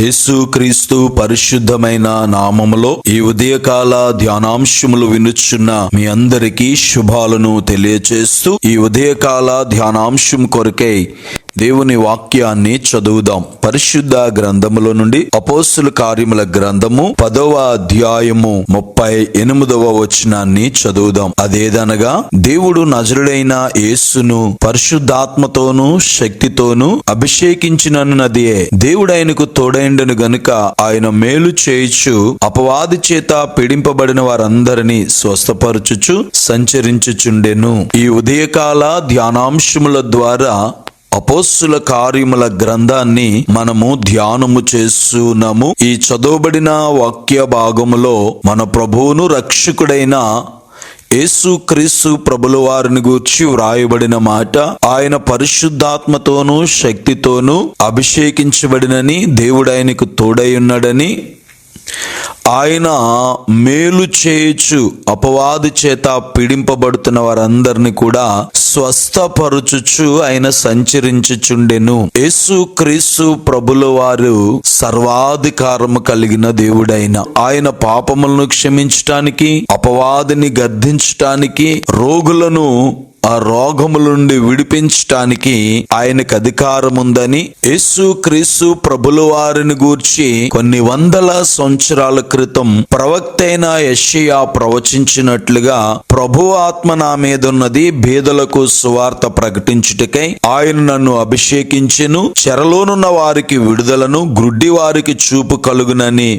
యేసుక్రీస్తు పరిశుద్ధమైన నామములో ఈ ఉదయకాల ధ్యానాంశములు వినుచున్న మీ అందరికీ శుభాలను తెలియచేస్తూ ఈ ఉదయకాల ధ్యానాంశం కొరకై దేవుని వాక్యాన్ని చదువుదాం. పరిశుద్ధ గ్రంథములో నుండి అపోస్తుల కార్యముల గ్రంథము పదవ అధ్యాయము ముప్పై ఎనిమిదవ వచనాన్ని చదువుదాం. అదేదనగా దేవుడు నజరుడైన యేసును పరిశుద్ధాత్మతోను శక్తితోనూ అభిషేకించినన్నదియే. దేవుడైనకు తోడైండను గనుక ఆయన మేలు చేయుచు అపవాది చేత పీడింపబడిన వారందరినీ స్వస్థపరచుచు సంచరించుచుండెను. ఈ ఉదయకాల ధ్యానాంశముల ద్వారా అపోస్సుల కార్యముల గ్రంథాన్ని మనము ధ్యానము చేస్తున్నాము. ఈ చదవబడిన వాక్య భాగములో మన ప్రభువును రక్షకుడైన యేసు క్రీస్తు ప్రభుల వారిని గూర్చి వ్రాయబడిన మాట ఆయన పరిశుద్ధాత్మతోనూ శక్తితోనూ అభిషేకించబడినని దేవుడు ఆయనకు తోడై ఉన్నాడని ఆయన మేలు చేయుచు అపవాది చేత పీడింపబడుతున్న వారందరినీ కూడా స్వస్థపరుచుచు ఆయన సంచరించుచుండెను. యేసు క్రీస్తు ప్రభుల వారు సర్వాధికారము కలిగిన దేవుడైన. ఆయన పాపములను క్షమించటానికి అపవాదిని గద్దించటానికి రోగులను ఆ రోగముల నుండి విడిపించటానికి ఆయనకు అధికారం ఉందని యేసు క్రీస్తు ప్రభుల వారిని గూర్చి కొన్ని వందల సంవత్సరాల క్రితం ప్రవక్త అయిన యెషయా ప్రవచించినట్లుగా ప్రభు ఆత్మ నా మీదున్నది బేదలకు సువార్త ప్రకటించుటకై ఆయన నన్ను అభిషేకించెను చెరలోనున్న వారికి విడుదలను గ్రుడ్డి వారికి చూపు కలుగునని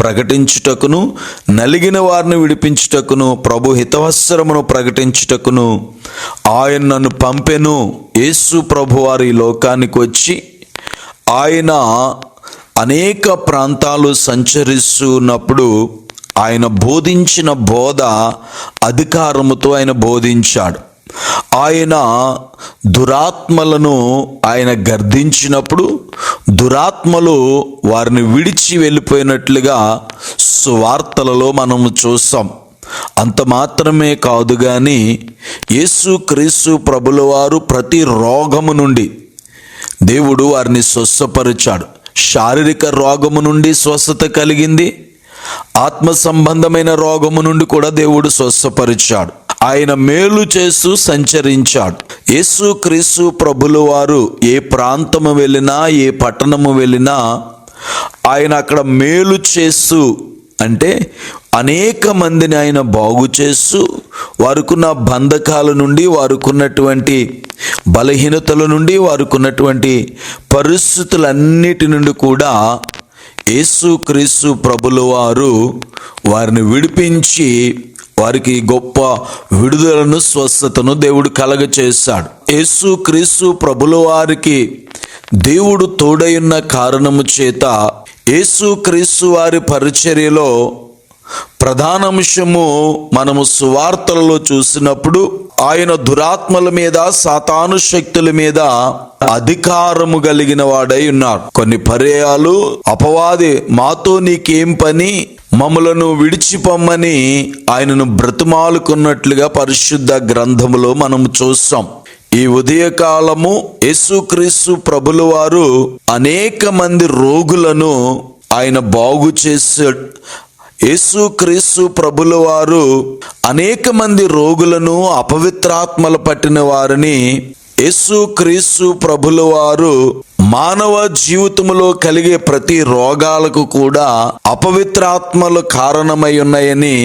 ప్రకటించుటకును నలిగిన వారిని విడిపించుటకును ప్రభు హితవత్సరమును ప్రకటించుటకును ఆయన నన్ను పంపెను. యేసు ప్రభు వారి లోకానికి వచ్చి ఆయన అనేక ప్రాంతాలు సంచరిస్తున్నప్పుడు ఆయన బోధించిన బోధ అధికారముతో ఆయన బోధించాడు. ఆయన దురాత్మలను ఆయన గర్దించినప్పుడు దురాత్మలు వారిని విడిచి వెళ్ళిపోయినట్లుగా సువార్తలలో మనము చూస్తాం. అంత మాత్రమే కాదు కానీ యేసు క్రీస్తు ప్రభుల వారు ప్రతి రోగము నుండి దేవుడు వారిని స్వస్థపరిచాడు. శారీరక రోగము నుండి స్వస్థత కలిగింది. ఆత్మ సంబంధమైన రోగము నుండి కూడా దేవుడు స్వస్థపరిచాడు. ఆయన మేలు చేస్తూ సంచరించాడు. యేసు క్రీస్తు ప్రభులు వారు ఏ ప్రాంతము వెళ్ళినా ఏ పట్టణము వెళ్ళినా ఆయన అక్కడ మేలు చేస్తూ అంటే అనేక మందిని ఆయన బాగు చేస్తూ వారుకున్న బంధకాల నుండి వారుకున్నటువంటి బలహీనతల నుండి వారుకున్నటువంటి పరిస్థితులన్నిటి నుండి కూడా యేసు క్రీస్తు ప్రభుల వారు వారిని విడిపించి వారికి గొప్ప విడుదలను స్వస్థతను దేవుడు కలగచేశాడు. యేసు క్రీస్తు ప్రభుల వారికి దేవుడు తోడయున్న కారణము చేత యేసు క్రీస్తు వారి పరిచర్యలో ప్రధాన అంశము మనము సువార్తలలో చూసినప్పుడు ఆయన దురాత్మల మీద సాతాను శక్తుల మీద అధికారము కలిగిన వాడై ఉన్నాడు కొన్ని పర్యాలు అపవాది మాతో నీకేం పని? మమ్మలను విడిచిపమ్మని ఆయనను బ్రతుమాలుకున్నట్లుగా పరిశుద్ధ గ్రంథములో మనము చూస్తాం. ఈ ఉదయకాలము యేసుక్రీస్తు ప్రభులు వారు అనేక మంది రోగులను ఆయన బాగు చేసే యేసు క్రీస్తు ప్రభుల వారు అనేక మంది రోగులను అపవిత్రాత్మలు పట్టిన వారిని యేసు క్రీస్తు ప్రభుల వారు మానవ జీవితంలో కలిగే ప్రతి రోగాలకు కూడా అపవిత్రాత్మలు కారణమై ఉన్నాయని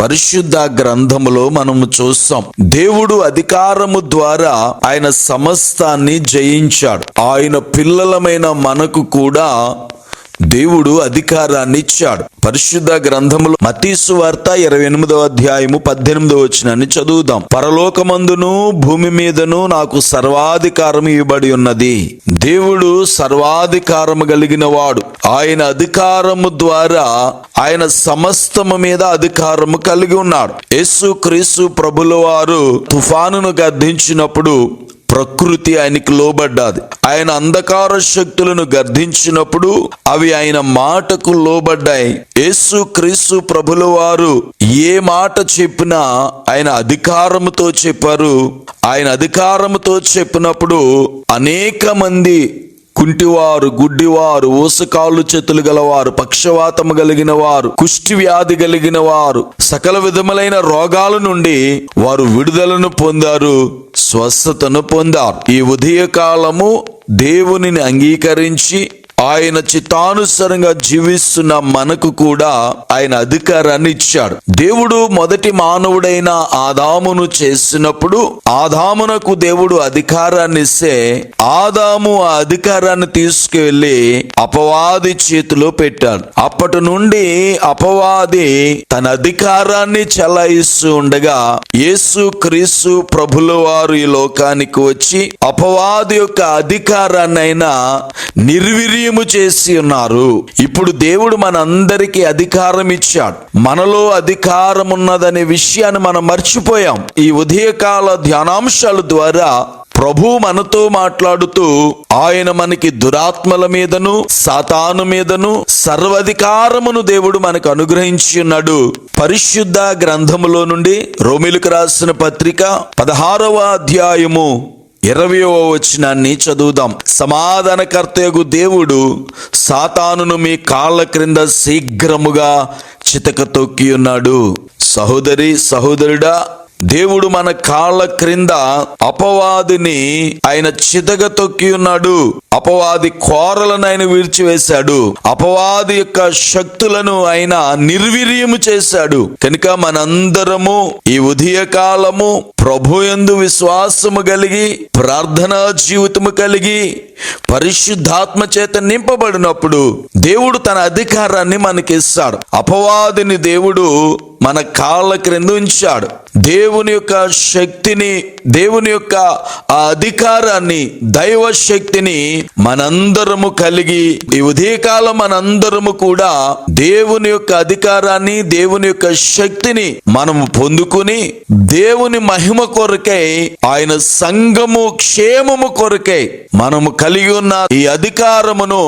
పరిశుద్ధ గ్రంథములో మనము చూస్తాం. దేవుడు అధికారము ద్వారా ఆయన సమస్తాన్ని జయించాడు. ఆయన పిల్లలమైన మనకు కూడా దేవుడు అధికారాన్ని ఇచ్చాడు. పరిశుద్ధ గ్రంథములు మతీసు వార్త ఇరవై ఎనిమిదవ అధ్యాయము పద్దెనిమిదవ వచ్చినాన్ని చదువుదాం. పరలోకమందును భూమి మీదను నాకు సర్వాధికారం ఇవ్వబడి ఉన్నది. దేవుడు సర్వాధికారము కలిగిన వాడు ఆయన అధికారము ద్వారా ఆయన సమస్తము మీద అధికారము కలిగి ఉన్నాడు. యేసు క్రీస్తు ప్రభుల వారు తుఫానును గద్దించినప్పుడు ప్రకృతి ఆయనకి లోబడ్డాది. ఆయన అంధకార శక్తులను గర్దించినప్పుడు అవి ఆయన మాటకు లోబడ్డాయి. యేసు క్రీస్తు ప్రభుల వారు ఏ మాట చెప్పినా ఆయన అధికారముతో చెప్పారు. ఆయన అధికారముతో చెప్పినప్పుడు అనేక మంది కుంటివారు గుడ్డివారు ఊసకాళ్ళు చేతులు గలవారు పక్షవాతము కలిగిన వారు కుష్టి వ్యాధి కలిగిన వారు సకల విధములైన రోగాల నుండి వారు విడుదలను పొందారు స్వస్థతను పొందారు. ఈ ఉదయకాలము దేవునిని అంగీకరించి ఆయన చిత్తానుసారంగా జీవిస్తున్న మనకు కూడా ఆయన అధికారాన్ని ఇచ్చాడు. దేవుడు మొదటి మానవుడైన ఆదామును చేసినప్పుడు ఆదామునకు దేవుడు అధికారాన్ని ఇస్తే ఆదాము ఆ అధికారాన్ని తీసుకువెళ్ళి అపవాది చేతిలో పెట్టాడు. అప్పటి నుండి అపవాది తన అధికారాన్ని చెలాయిస్తూ ఉండగా యేసు క్రీస్తు ప్రభుల వారు ఈ లోకానికి వచ్చి అపవాది యొక్క అధికారాన్నైనా నిర్వీర్యము చేసి ఉన్నారు. ఇప్పుడు దేవుడు మనందరికీ అధికారం ఇచ్చాడు. మనలో అధికారం ఉన్నదనే విషయాన్ని మనం మర్చిపోయాం. ఈ ఉదయకాల ధ్యానాంశాల ద్వారా ప్రభు మనతో మాట్లాడుతూ ఆయన మనకి దురాత్మల మీదను సాతాను మీదను సర్వధికారమును దేవుడు మనకు అనుగ్రహించి ఉన్నాడు. పరిశుద్ధ గ్రంథములో నుండి రోమిలకు రాసిన పత్రిక పదహారవ అధ్యాయము ఇరవయో వచనాన్ని చదువుదాం. సమాధానకర్తయగు దేవుడు సాతానును మీ కాళ్ళ క్రింద శీఘ్రముగా చితక తొక్కి ఉన్నాడు. సహోదరి సహోదరుడా దేవుడు మన కాళ్ళ క్రింద అపవాదిని ఆయన చితగ తొక్కి ఉన్నాడు. అపవాది కోరలను ఆయన విడిచివేశాడు అపవాది యొక్క శక్తులను ఆయన నిర్వీర్యము చేశాడు. కనుక మనందరము ఈ ఉదయ కాలము ప్రభు ఎందు విశ్వాసము కలిగి ప్రార్థనా జీవితము కలిగి పరిశుద్ధాత్మ చేత నింపబడినప్పుడు దేవుడు తన అధికారాన్ని మనకిస్తాడు. అపవాదిని దేవుడు మన కాళ్ళ క్రింద ఉంచాడు. దేవుని యొక్క శక్తిని దేవుని యొక్క ఆ అధికారాన్ని దైవ శక్తిని మనందరము కలిగి ఈ ఉదయకాలం మనందరము కూడా దేవుని యొక్క అధికారాన్ని దేవుని యొక్క శక్తిని మనము పొందుకుని దేవుని మహిమ కొరకై ఆయన సంఘము క్షేమము కొరకై మనము కలిగి ఉన్న ఈ అధికారమును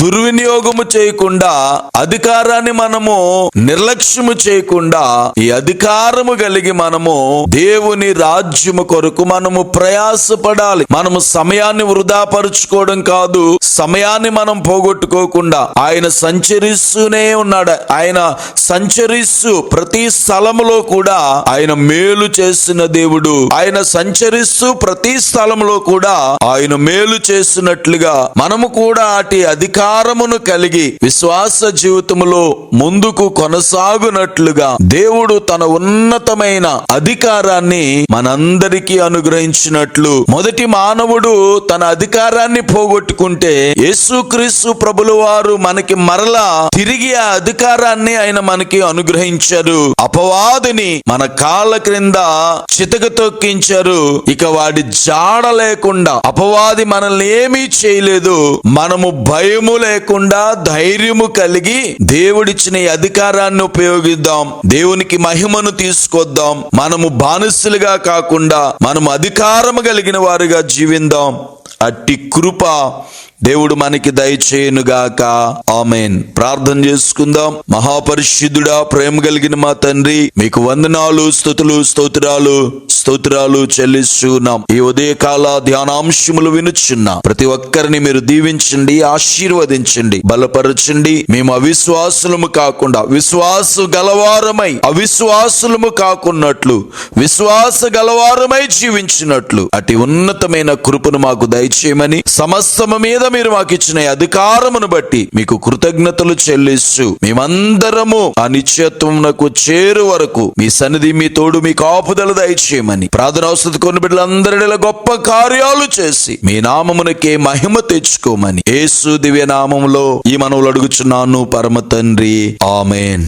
దుర్వినియోగము చేయకుండా అధికారాన్ని మనము నిర్లక్ష్యము చేయకుండా ఈ అధికారము కలిగి మనము దేవుని రాజ్యము కొరకు మనము ప్రయాసపడాలి. మనము సమయాన్ని వృధాపరుచుకోవడం కాదు సమయాన్ని మనం పోగొట్టుకోకుండా ఆయన సంచరిస్తూనే ఉన్నాడు. ఆయన సంచరిస్తూ ప్రతి స్థలములో కూడా ఆయన మేలు చేసిన దేవుడు. ఆయన సంచరిస్తూ ప్రతి స్థలంలో కూడా ఆయన మేలు చేసినట్లుగా మనము కూడా అటు అధికారమును కలిగి విశ్వాస జీవితములో ముందుకు కొనసాగునట్లుగా దేవుడు తన ఉన్నతమైన అధికారాన్ని మనందరికీ అనుగ్రహించినట్లు. మొదటి మానవుడు తన అధికారాన్ని పోగొట్టుకుంటే యేసుక్రీస్తు ప్రభుల వారు మనకి మరలా తిరిగి ఆ అధికారాన్ని ఆయన మనకి అనుగ్రహించారు. అపవాదిని మన కాళ్ళ క్రింద చితక తొక్కించారు. ఇక వాడి జాడ లేకుండా అపవాది మనల్ని ఏమీ చేయలేదు. మనము భయము లేకుండా ధైర్యము కలిగి దేవుడిచ్చిన ఈ అధికారాన్ని ఉపయోగిద్దాం. దేవునికి మహిమను తీసుకొద్దాం. మనము బానిసలుగా కాకుండా మనము అధికారము కలిగిన వారుగా జీవిందాం. అట్టి కృప దేవుడు మనకి దయచేయనుగాక ఆమెన్. ప్రార్థన చేసుకుందాం. మహాపరిశుద్ధుడా ప్రేమ కలిగిన మా తండ్రి మీకు వందనాలు స్థుతులు స్తోత్రాలు స్తోత్రాలు చెల్లిస్తున్నాం. ఈ ఉదయకాల ధ్యానాంశములు వినుచున్న ప్రతి ఒక్కరిని మీరు దీవించండి ఆశీర్వదించండి బలపరచండి. మేము అవిశ్వాసులము కాకుండా విశ్వాసు గలవారమై అవిశ్వాసులము కాకున్నట్లు విశ్వాస గలవారమై జీవించినట్లు. అటు ఉన్నతమైన కృపను మాకు దయచేయమని సమస్తము మీద మీరు మాకు ఇచ్చిన అధికారమును బట్టి మీకు కృతజ్ఞతలు చెల్లిస్తూ మేమందరము ఆ చేరు వరకు మీ సన్నిధి మీ తోడు మీ కాపుదల దయచేయమని ప్రార్థన అవసరం కొన్ని బిడ్డలందరిలో గొప్ప కార్యాలు చేసి మీ నామమునకే మహిమ తెచ్చుకోమని యేసు దివ్య నామములో ఈ మనవులు అడుగుచున్నాను పరమ తండ్రి. ఆమెన్.